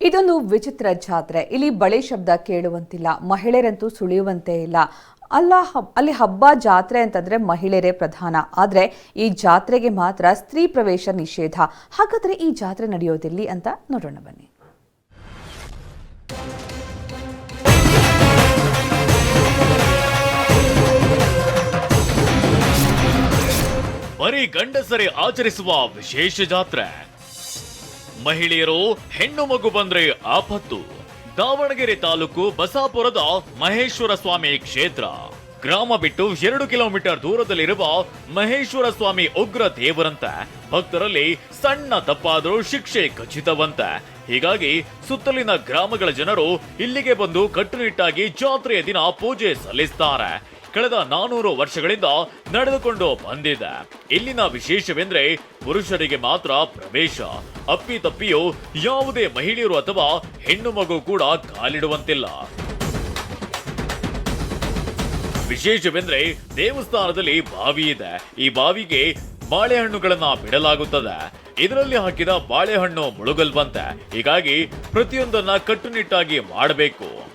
ಇದೊಂದು ವಿಚಿತ್ರ ಜಾತ್ರೆ. ಇಲ್ಲಿ ಬಳೆ ಶಬ್ದ ಕೇಳುವಂತಿಲ್ಲ, ಮಹಿಳೆಯರಂತೂ ಸುಳಿಯುವಂತೆ ಇಲ್ಲ. ಅಲ್ಲ ಅಲ್ಲಿ ಹಬ್ಬ ಜಾತ್ರೆ ಅಂತಂದ್ರೆ ಮಹಿಳೆಯರೇ ಪ್ರಧಾನ. ಆದ್ರೆ ಈ ಜಾತ್ರೆಗೆ ಮಾತ್ರ ಸ್ತ್ರೀ ಪ್ರವೇಶ ನಿಷೇಧ. ಹಾಗಾದ್ರೆ ಈ ಜಾತ್ರೆ ನಡೆಯೋದಿಲ್ಲಿ ಅಂತ ನೋಡೋಣ ಬನ್ನಿ. ಬರೀ ಗಂಡಸರೇ ಆಚರಿಸುವ ವಿಶೇಷ ಜಾತ್ರೆ. ಮಹಿಳೆಯರು ಹೆಣ್ಣು ಮಗು ಬಂದ್ರೆ ಆಪತ್ತು. ದಾವಣಗೆರೆ ತಾಲೂಕು ಬಸಾಪುರದ ಮಹೇಶ್ವರ ಸ್ವಾಮಿ ಕ್ಷೇತ್ರ. ಗ್ರಾಮ ಬಿಟ್ಟು ಎರಡು ಕಿಲೋಮೀಟರ್ ದೂರದಲ್ಲಿರುವ ಮಹೇಶ್ವರ ಸ್ವಾಮಿ ಉಗ್ರ ದೇವರಂತ ಭಕ್ತರಲ್ಲಿ ಸಣ್ಣ ತಪ್ಪಾದರೂ ಶಿಕ್ಷೆ ಖಚಿತವಂತೆ. ಹೀಗಾಗಿ ಸುತ್ತಲಿನ ಗ್ರಾಮಗಳ ಜನರು ಇಲ್ಲಿಗೆ ಬಂದು ಕಟ್ಟುನಿಟ್ಟಾಗಿ ಜಾತ್ರೆಯ ದಿನ ಪೂಜೆ ಸಲ್ಲಿಸುತ್ತಾರೆ ಕಳೆದ ನಾನೂರು ವರ್ಷಗಳಿಂದ ನಡೆದುಕೊಂಡು ಬಂದಿದೆ. ಇಲ್ಲಿನ ವಿಶೇಷವೆಂದ್ರೆ ಪುರುಷರಿಗೆ ಮಾತ್ರ ಪ್ರವೇಶ. ಅಪ್ಪಿ ತಪ್ಪಿಯೂ ಯಾವುದೇ ಮಹಿಳೆಯರು ಅಥವಾ ಹೆಣ್ಣು ಮಗು ಕೂಡ ಕಾಲಿಡುವಂತಿಲ್ಲ. ವಿಶೇಷವೆಂದ್ರೆ ದೇವಸ್ಥಾನದಲ್ಲಿ ಬಾವಿ ಇದೆ. ಈ ಬಾವಿಗೆ ಬಾಳೆಹಣ್ಣುಗಳನ್ನ ಬಿಡಲಾಗುತ್ತದೆ. ಇದರಲ್ಲಿ ಹಾಕಿದ ಬಾಳೆಹಣ್ಣು ಮುಳುಗಲ್ವಂತೆ. ಹೀಗಾಗಿ ಪ್ರತಿಯೊಂದನ್ನ ಕಟ್ಟುನಿಟ್ಟಾಗಿ ಮಾಡಬೇಕು.